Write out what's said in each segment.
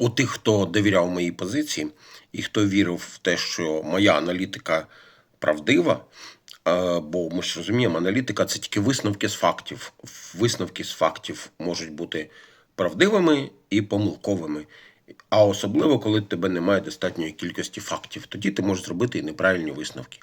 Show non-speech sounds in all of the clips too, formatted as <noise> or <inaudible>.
у тих, хто довіряв моїй позиції, і хто вірив в те, що моя аналітика правдива. е, Бо ми ж розуміємо, аналітика це тільки висновки з фактів. Висновки з фактів можуть бути правдивими і помилковими. А особливо, коли тебе немає достатньої кількості фактів, тоді ти можеш зробити і неправильні висновки.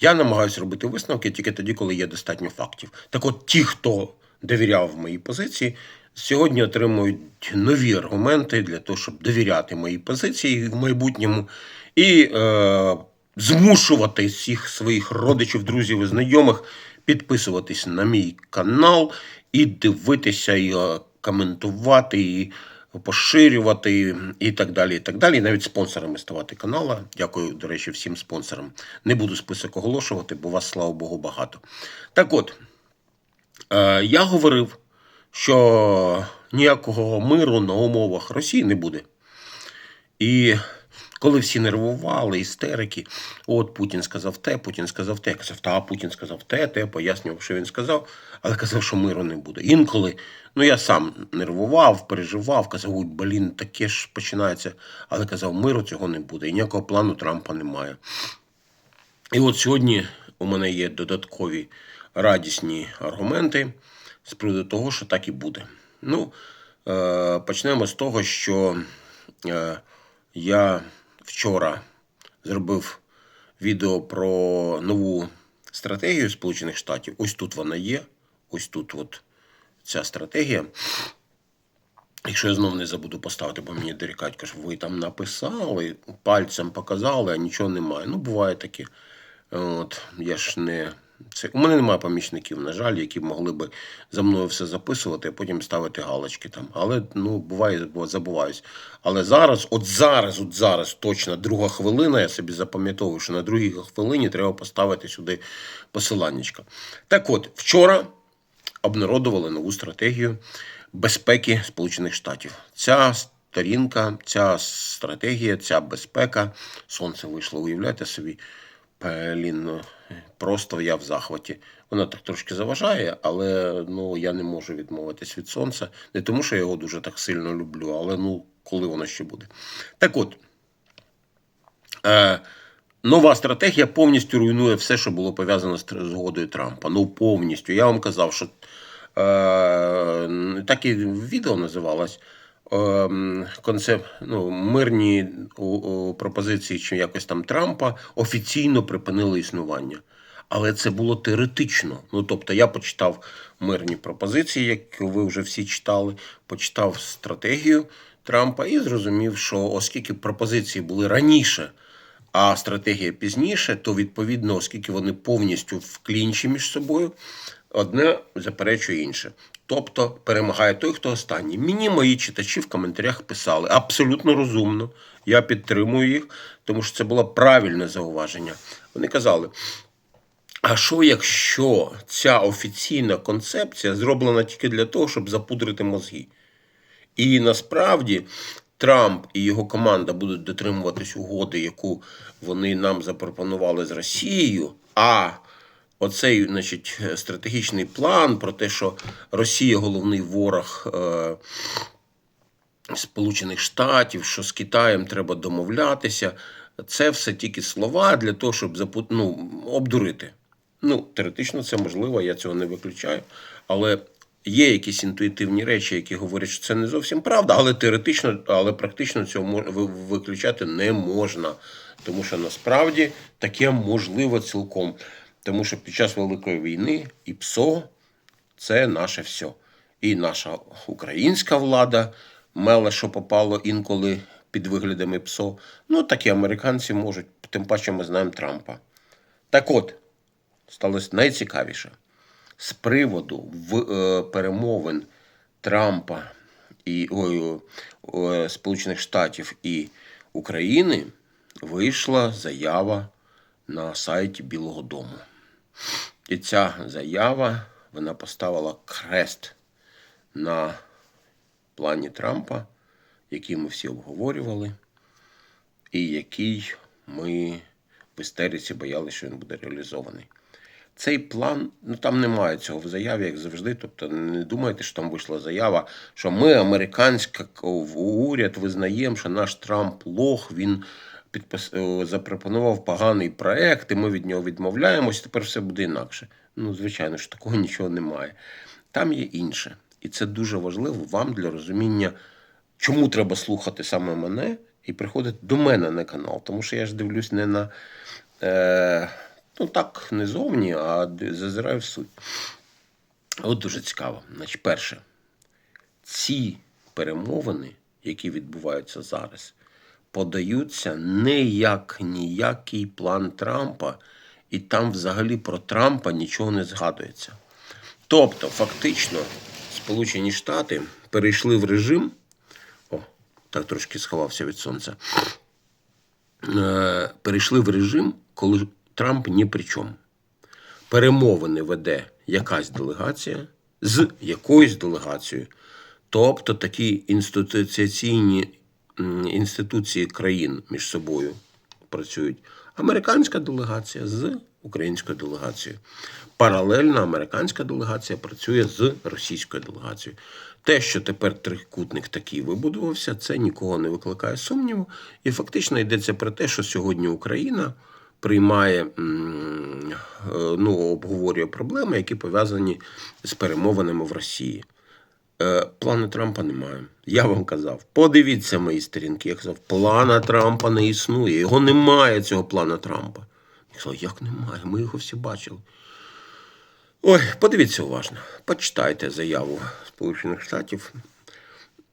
Я намагаюся робити висновки тільки тоді, коли є достатньо фактів. Так от ті, хто довіряв моїй позиції, сьогодні отримують нові аргументи для того, щоб довіряти моїй позиції в майбутньому і е, змушувати всіх своїх родичів, друзів і знайомих підписуватись на мій канал і дивитися, і е, коментувати, і поширювати, і так далі. І так далі. Навіть спонсорами ставати канала. Дякую, до речі, всім спонсорам. Не буду список оголошувати, бо вас, слава Богу, багато. Так от, е, я говорив, що ніякого миру на умовах Росії не буде. І коли всі нервували, істерики, от Путін сказав те, Путін сказав те, казав, та Путін сказав те, те, пояснював, що він сказав, але казав, що миру не буде. Інколи, ну я сам нервував, переживав, казав, ой, блін, таке ж починається. Але казав, миру цього не буде, і ніякого плану Трампа немає. І от сьогодні у мене є додаткові радісні аргументи з приводу того, що так і буде. Ну, е, почнемо з того, що е, я вчора зробив відео про нову стратегію Сполучених Штатів. Ось тут вона є. Ось тут от ця стратегія. Якщо я знов не забуду поставити, бо мені дорікають, кажуть, ви там написали, пальцем показали, а нічого немає. Ну, буває таке. От, я ж не. Це... У мене немає помічників, на жаль, які могли би за мною все записувати, а потім ставити галочки там. Але ну, буває, забуваюсь. Але зараз, от зараз, от зараз, точно друга хвилина, я собі запам'ятовую, що на другій хвилині треба поставити сюди посиланнячка. Так от, вчора обнародували нову стратегію безпеки Сполучених Штатів. Ця сторінка, ця стратегія, ця безпека, сонце вийшло, уявляєте собі. Блін, ну, просто я в захваті. Вона так трошки заважає, але ну, я не можу відмовитись від сонця. Не тому, що я його дуже так сильно люблю, але ну, коли воно ще буде. Так от, е, нова стратегія повністю руйнує все, що було пов'язано з згодою Трампа. Ну, повністю. Я вам казав, що е, так і відео називалось. Ем, Концепт ну, мирні пропозиції чи якось там Трампа офіційно припинили існування. Але це було теоретично. Ну тобто я почитав мирні пропозиції, як ви вже всі читали, почитав стратегію Трампа і зрозумів, що оскільки пропозиції були раніше, а стратегія пізніше, то відповідно, оскільки вони повністю в клінчі між собою, одне заперечує інше. Тобто перемагає той, хто останній. Мені мої читачі в коментарях писали абсолютно розумно. Я підтримую їх, тому що це було правильне зауваження. Вони казали: а що якщо ця офіційна концепція зроблена тільки для того, щоб запудрити мозги? І насправді Трамп і його команда будуть дотримуватись угоди, яку вони нам запропонували з Росією. А оцей значить, стратегічний план про те, що Росія головний ворог. Е- Сполучених Штатів, що з Китаєм треба домовлятися. Це все тільки слова для того, щоб запу... ну, обдурити. Ну, теоретично це можливо, я цього не виключаю. Але є якісь інтуїтивні речі, які говорять, що це не зовсім правда, але теоретично, але практично цього мож- виключати не можна. Тому що насправді таке можливо цілком. Тому що під час Великої війни і ПСО це наше все. І наша українська влада мела, що попало інколи під виглядами ПСО. Ну, так і американці можуть, тим паче ми знаємо Трампа. Так от, сталося найцікавіше. З приводу в, е, перемовин Трампа і ой, е, Сполучених Штатів і України вийшла заява на сайті Білого Дому. І ця заява вона поставила крест на плані Трампа, який ми всі обговорювали, і який ми в істериці боялися, що він буде реалізований. Цей план, ну там немає цього в заяві, як завжди. Тобто не думайте, що там вийшла заява, що ми, американська уряд, визнаємо, що наш Трамп лох, він підпис... запропонував поганий проект, і ми від нього відмовляємось, тепер все буде інакше. Ну, звичайно ж, такого нічого немає. Там є інше. І це дуже важливо вам для розуміння, чому треба слухати саме мене і приходити до мене на канал. Тому що я ж дивлюсь не на. Е... Ну так, не зовні, а зазираю в суть. От дуже цікаво. Значить, перше, ці перемовини, які відбуваються зараз, подаються не як ніякий план Трампа, і там взагалі про Трампа нічого не згадується. Тобто, фактично, Сполучені Штати перейшли в режим. О, так трошки сховався від сонця. Е, перейшли в режим, коли Трамп ні при чому. Перемовини веде якась делегація з якоюсь делегацією. Тобто такі інституційні інституції країн між собою працюють. Американська делегація з українською делегацією. Паралельно американська делегація працює з російською делегацією. Те, що тепер трикутник такий вибудувався, це нікого не викликає сумніву. І фактично йдеться про те, що сьогодні Україна приймає, е, ну, обговорює проблеми, які пов'язані з перемовинами в Росії. Е, Плану Трампа немає. Я вам казав, подивіться мої сторінки. Я казав, плана Трампа не існує. Його немає, цього плана Трампа. Я казав, як немає? Ми його всі бачили. Ой, подивіться уважно. Почитайте заяву Сполучених Штатів.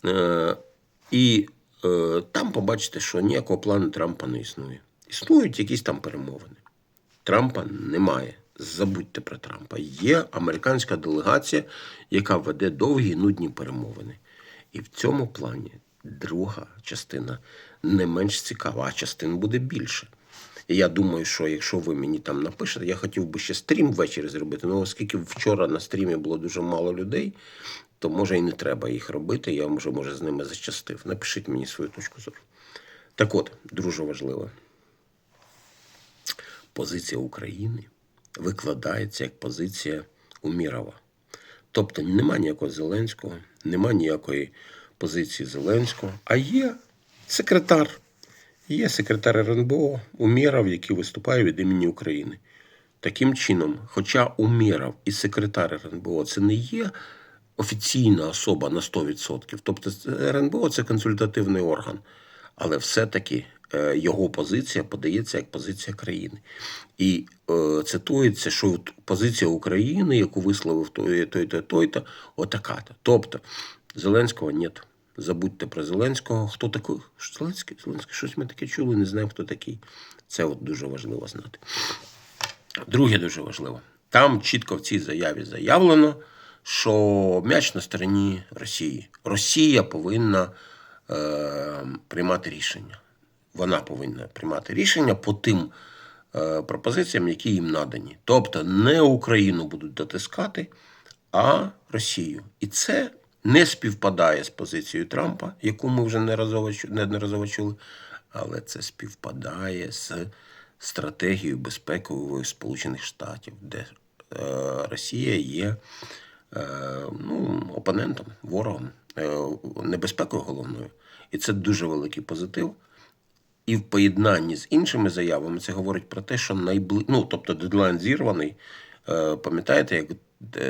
Е, і е, там побачите, що ніякого плану Трампа не існує. Існують якісь там перемовини. Трампа немає. Забудьте про Трампа. Є американська делегація, яка веде довгі і нудні перемовини. І в цьому плані друга частина не менш цікава, а частин буде більше. І я думаю, що якщо ви мені там напишете, я хотів би ще стрім ввечері зробити. Ну, оскільки вчора на стрімі було дуже мало людей, то може і не треба їх робити. Я вже може з ними зачастив. Напишіть мені свою точку зору. Так от, дуже важливо позиція України викладається як позиція Умірова. Тобто нема ніякого Зеленського, нема ніякої позиції Зеленського, а є секретар. Є секретар РНБО Умєров, який виступає від імені України. Таким чином, хоча Умєров і секретар РНБО це не є офіційна особа на 100%, тобто РНБО це консультативний орган, але все-таки е, його позиція подається як позиція країни. І е, цитується, що позиція України, яку висловив той, той, той, той, то отака-то. Тобто Зеленського нет. Забудьте про Зеленського. Хто такий? Зеленський? Зеленський, щось ми таке чули, не знаємо, хто такий. Це от дуже важливо знати. Друге дуже важливо. Там чітко в цій заяві заявлено, що м'яч на стороні Росії. Росія повинна приймати рішення. Вона повинна приймати рішення по тим е, пропозиціям, які їм надані. Тобто не Україну будуть дотискати, а Росію. І це не співпадає з позицією Трампа, яку ми вже неодноразово чули, але це співпадає з стратегією безпековою Сполучених Штатів, де е, Росія є е, ну, опонентом, ворогом, небезпекою головною. І це дуже великий позитив. І в поєднанні з іншими заявами це говорить про те, що найбли... ну, тобто дедлайн зірваний. Е, Пам'ятаєте, як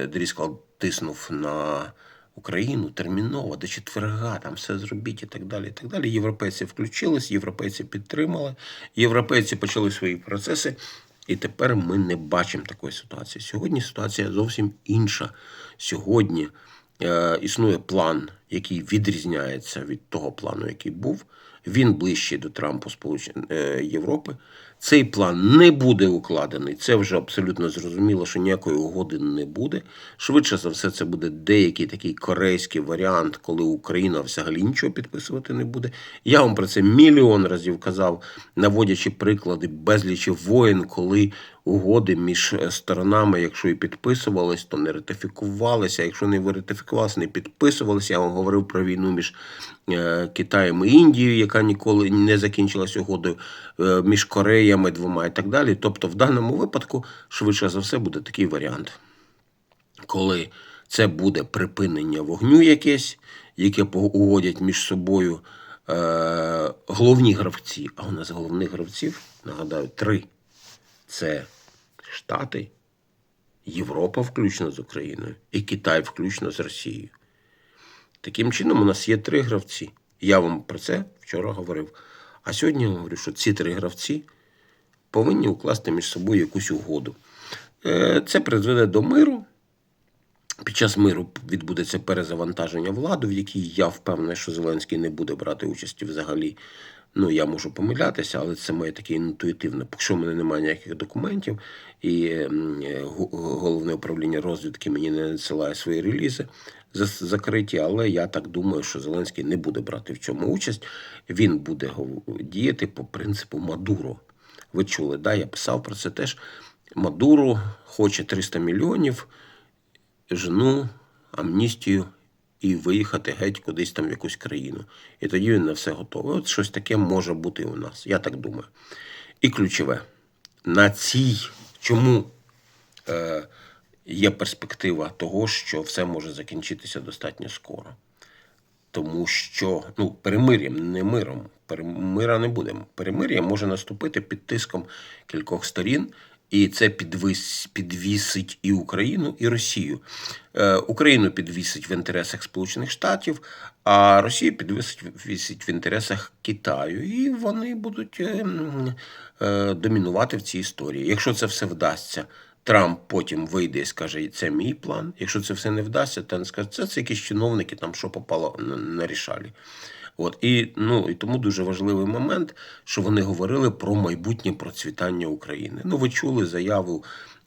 Дріскал тиснув на Україну терміново до четверга, там все зробіть і так далі. І так далі. Європейці включились, європейці підтримали, європейці почали свої процеси. І тепер ми не бачимо такої ситуації. Сьогодні ситуація зовсім інша. Сьогодні е, існує план, який відрізняється від того плану, який був. Він ближчий до Трампу е, Європи. Цей план не буде укладений. Це вже абсолютно зрозуміло, що ніякої угоди не буде. Швидше за все, це буде деякий такий корейський варіант, коли Україна взагалі нічого підписувати не буде. Я вам про це мільйон разів казав, наводячи приклади безлічі воєн, коли угоди між е, сторонами, якщо і підписувались, то не ратифікувалися. Якщо не ратифікувалися, не підписувалися. Я вам говорив про війну між е, Китаєм і Індією, яка ніколи не закінчилась угодою, е, між Кореями двома і так далі. Тобто, в даному випадку, швидше за все, буде такий варіант, коли це буде припинення вогню якесь, яке погодять між собою головні гравці. А у нас головних гравців, нагадаю, три. Це Штати, Європа, включно з Україною, і Китай, включно з Росією. Таким чином, у нас є три гравці. Я вам про це вчора говорив. А сьогодні я говорю, що ці три гравці повинні укласти між собою якусь угоду. Е, Це призведе до миру. Під час миру відбудеться перезавантаження влади, в якій я впевнений, що Зеленський не буде брати участі взагалі. Ну, я можу помилятися, але це моє таке інтуїтивне. Якщо в мене немає ніяких документів, і головне управління розвідки мені не надсилає свої релізи закриті, але я так думаю, що Зеленський не буде брати в цьому участь. Він буде діяти по принципу Мадуро. Ви чули, да? я писав про це теж. Мадуро хоче 300 мільйонів жену, амністію і виїхати геть кудись там в якусь країну. І тоді він на все готовий. От щось таке може бути у нас, я так думаю. І ключове. На цій чому е, є перспектива того, що все може закінчитися достатньо скоро. Тому що ну, перемир'ям, не миром. Перемира не буде. Перемир'я може наступити під тиском кількох сторін, і це підвис, підвісить і Україну, і Росію. Е, Україну підвісить в інтересах Сполучених Штатів, а Росію підвісить в інтересах Китаю. І вони будуть е, е, домінувати в цій історії. Якщо це все вдасться, Трамп потім вийде і скаже, це мій план. Якщо це все не вдасться, то він скаже, це, це якісь чиновники, там що попало на- нарішалі. От і ну і тому дуже важливий момент, що вони говорили про майбутнє процвітання України. Ну, ви чули заяву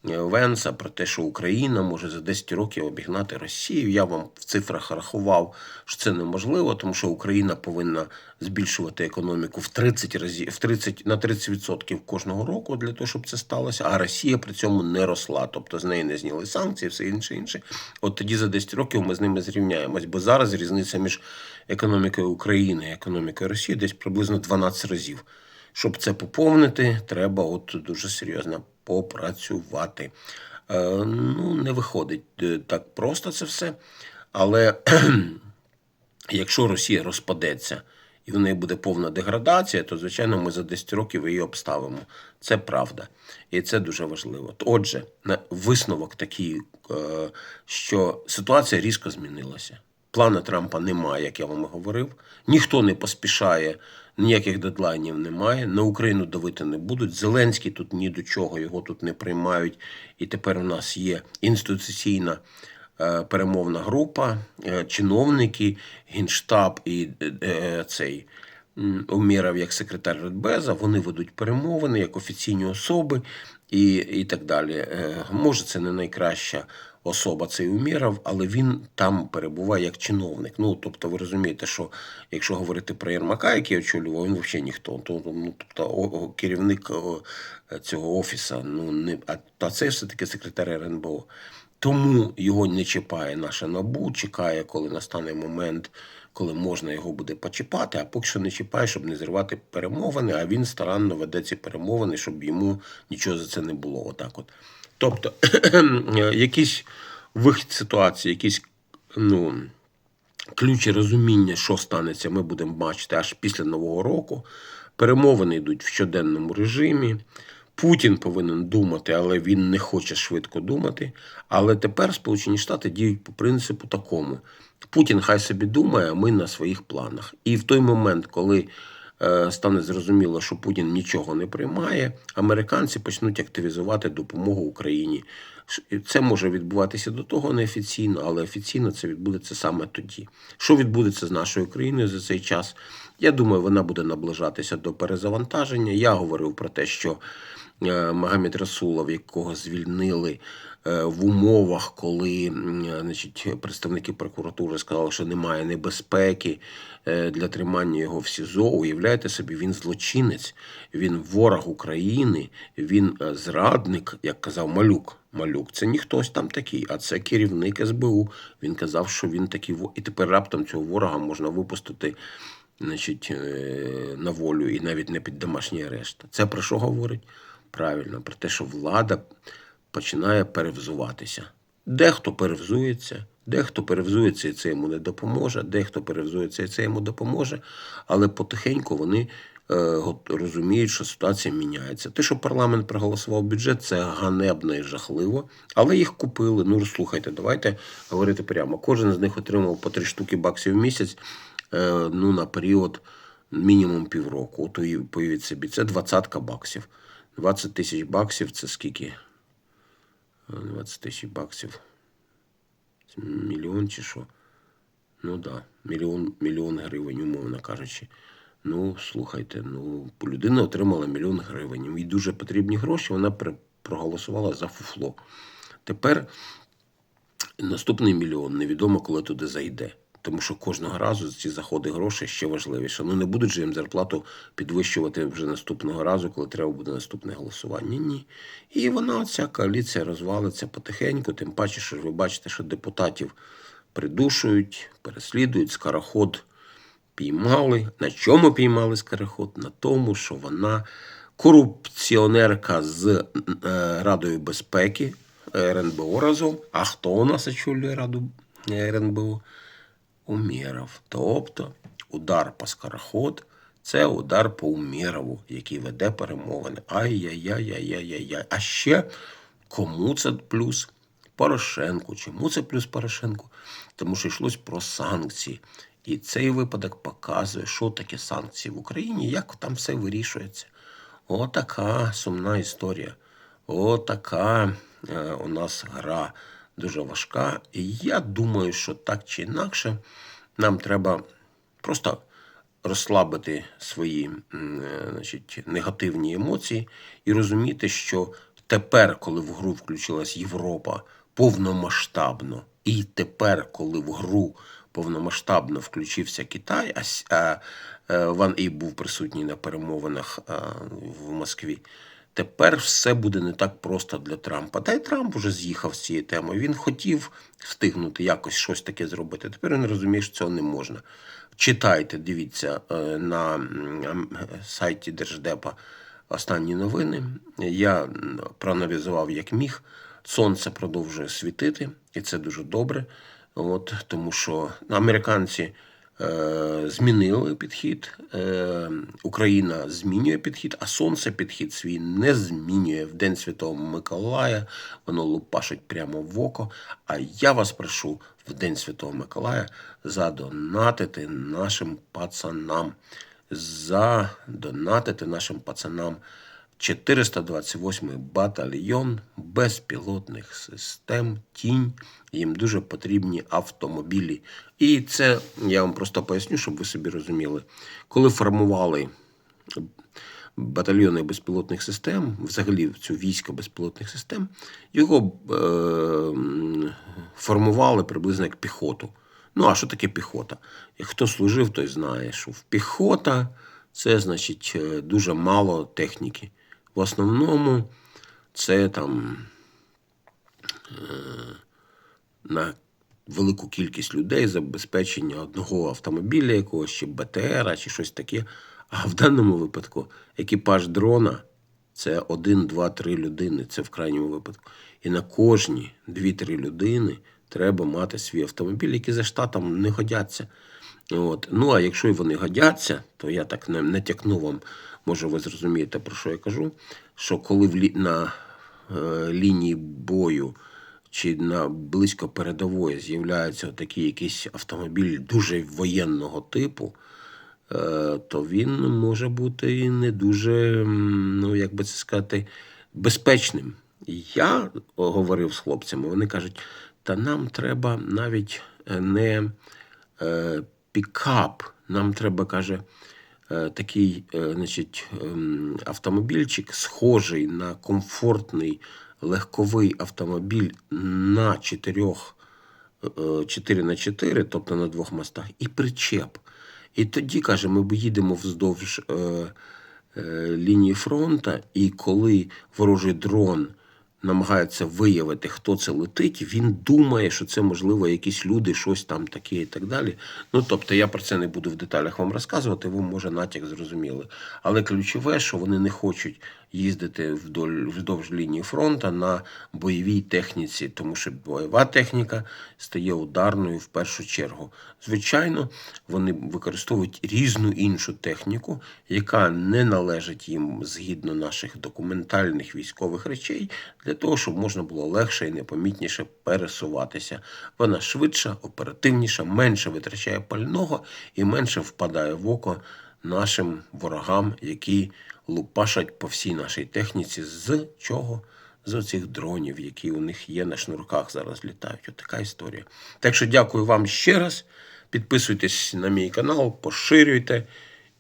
Венса про те, що Україна може за 10 років обігнати Росію. Я вам в цифрах рахував, що це неможливо, тому що Україна повинна збільшувати економіку в 30 разів в 30, на 30% кожного року для того, щоб це сталося. А Росія при цьому не росла, тобто з неї не зняли санкції, все інше інше. От тоді за 10 років ми з ними зрівняємось, бо зараз різниця між економікою України і економікою Росії десь приблизно 12 разів. Щоб це поповнити, треба от дуже серйозно попрацювати. Е, ну, не виходить е, так просто це все. Але <clears throat> якщо Росія розпадеться і в неї буде повна деградація, то, звичайно, ми за 10 років її обставимо. Це правда. І це дуже важливо. Отже, висновок такий, е, що ситуація різко змінилася. Плана Трампа немає, як я вам говорив. Ніхто не поспішає, ніяких дедлайнів немає. На Україну давити не будуть. Зеленський тут ні до чого, його тут не приймають. І тепер у нас є інституційна е, перемовна група, е, чиновники, генштаб і е, цей. м, Уміров як секретар Радбеза, вони ведуть перемовини як офіційні особи і, і так далі. Може, це не найкраща особа цей Уміров, але він там перебуває як чиновник. Ну, тобто, ви розумієте, що якщо говорити про Єрмака, який очолював, він взагалі ніхто. То, ну, тобто, о- о, керівник о, цього офіса, ну не а, а це все-таки секретар РНБО. Тому його не чіпає наше набу, чекає, коли настане момент, коли можна його буде почіпати, а поки що не чіпає, щоб не зривати перемовини, а він старанно веде ці перемовини, щоб йому нічого за це не було. Отак от. Тобто, <clears throat> якийсь вихід ситуації, якісь ну, ключі розуміння, що станеться, ми будемо бачити аж після Нового року. Перемовини йдуть в щоденному режимі. Путін повинен думати, але він не хоче швидко думати. Але тепер Сполучені Штати діють по принципу такому: Путін хай собі думає, а ми на своїх планах. І в той момент, коли е, стане зрозуміло, що Путін нічого не приймає, американці почнуть активізувати допомогу Україні. Це може відбуватися до того неофіційно, але офіційно це відбудеться саме тоді. Що відбудеться з нашою країною за цей час? Я думаю, вона буде наближатися до перезавантаження. Я говорив про те, що Магомед Расулов, якого звільнили е, в умовах, коли е, значить, представники прокуратури сказали, що немає небезпеки е, для тримання його в СІЗО. Уявляєте собі, він злочинець, він ворог України, він е, зрадник, як казав Малюк. Малюк це не хтось там такий, а це керівник СБУ. Він казав, що він такий і тепер раптом цього ворога можна випустити значить, е, на волю і навіть не під домашній арешт. Це про що говорить? Правильно, про те, що влада починає перевзуватися. Дехто перевзується, дехто перевзується і це йому не допоможе, дехто перевзується і це йому допоможе, але потихеньку вони е, розуміють, що ситуація міняється. Те, що парламент проголосував бюджет, це ганебно і жахливо, але їх купили. Ну, слухайте, давайте говорити прямо. Кожен з них отримав по три штуки баксів в місяць е, ну, на період мінімум півроку. От уяв- появіть собі, це двадцятка баксів. 20 тисяч баксів це скільки? Е, 20 тисяч баксів. Мільйон чи що? Ну так, да. мільйон, мільйон гривень, умовно кажучи. Ну, слухайте, ну, людина отримала мільйон гривень. Їй дуже потрібні гроші, вона проголосувала за фуфло. Тепер наступний мільйон невідомо, коли туди зайде. Тому що кожного разу ці заходи грошей ще важливіше. Ну не будуть же їм зарплату підвищувати вже наступного разу, коли треба буде наступне голосування. Ні. І вона, ця коаліція, розвалиться потихеньку, тим паче, що ви бачите, що депутатів придушують, переслідують, скороход піймали. На чому піймали скороход? На тому, що вона корупціонерка з е, Радою безпеки е, РНБО разом. А хто у нас очолює Раду е, РНБО? Умєров. Тобто удар по скороход це удар по Умєрову, який веде перемовини. Ай-яй-яй-яй-яй-яй. А ще кому це плюс? Порошенку. Чому це плюс Порошенку? Тому що йшлось про санкції. І цей випадок показує, що таке санкції в Україні, як там все вирішується. Отака сумна історія. Отака е, у нас гра дуже важка. І я думаю, що так чи інакше нам треба просто розслабити свої е, значить, негативні емоції і розуміти, що тепер, коли в гру включилась Європа повномасштабно, і тепер, коли в гру повномасштабно включився Китай, а, е, Ван І був присутній на перемовинах в Москві. Тепер все буде не так просто для Трампа. Та й Трамп уже з'їхав з цієї теми. Він хотів встигнути якось щось таке зробити. Тепер він розуміє, що цього не можна. Читайте, дивіться е, на сайті Держдепа останні новини. Я проаналізував як міг. Сонце продовжує світити, і це дуже добре. От, тому що американці змінили підхід, е, Україна змінює підхід, а сонце підхід свій не змінює в День Святого Миколая. Воно лупашить прямо в око. А я вас прошу в День Святого Миколая задонатити нашим пацанам. Задонатити нашим пацанам 428 батальйон безпілотних систем Тінь. Їм дуже потрібні автомобілі. І це я вам просто поясню, щоб ви собі розуміли. Коли формували батальйони безпілотних систем, взагалі цю військо безпілотних систем, його е, формували приблизно як піхоту. Ну, а що таке піхота? Хто служив, той знає, що в піхота це значить е, дуже мало техніки. В основному це там на велику кількість людей забезпечення одного автомобіля, якогось чи БТРа, чи щось таке. А в даному випадку екіпаж дрона це один, два, три людини. Це в крайньому випадку. І на кожні дві-три людини треба мати свій автомобіль, які за штатом не годяться. От. Ну, а якщо і вони годяться, то я так не натякну вам, може ви зрозумієте, про що я кажу, що коли в лі... на е, лінії бою чи на близько передової з'являється такий якийсь автомобіль дуже воєнного типу, е, то він може бути і не дуже, ну як би це сказати, безпечним. Я говорив з хлопцями, вони кажуть, та нам треба навіть е, не е, пікап, нам треба, каже, такий е, значить, ем, автомобільчик, схожий на комфортний легковий автомобіль на чотирьох 4 на 4, тобто на двох мостах, і причеп. І тоді, каже, ми їдемо вздовж е, е, лінії фронту, і коли ворожий дрон намагається виявити, хто це летить, він думає, що це можливо якісь люди, щось там таке і так далі. Ну тобто я про це не буду в деталях вам розказувати, ви може натяк зрозуміли. Але ключове, що вони не хочуть їздити вдоль вздовж лінії фронту на бойовій техніці, тому що бойова техніка стає ударною в першу чергу. Звичайно, вони використовують різну іншу техніку, яка не належить їм згідно наших документальних військових речей, для того, щоб можна було легше і непомітніше пересуватися. Вона швидша, оперативніша, менше витрачає пального і менше впадає в око нашим ворогам, які лупашать по всій нашій техніці. З чого? З оцих дронів, які у них є на шнурках, зараз літають. От така історія. Так що дякую вам ще раз. Підписуйтесь на мій канал, поширюйте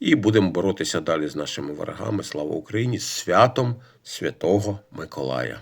і будемо боротися далі з нашими ворогами. Слава Україні! Святом Святого Миколая!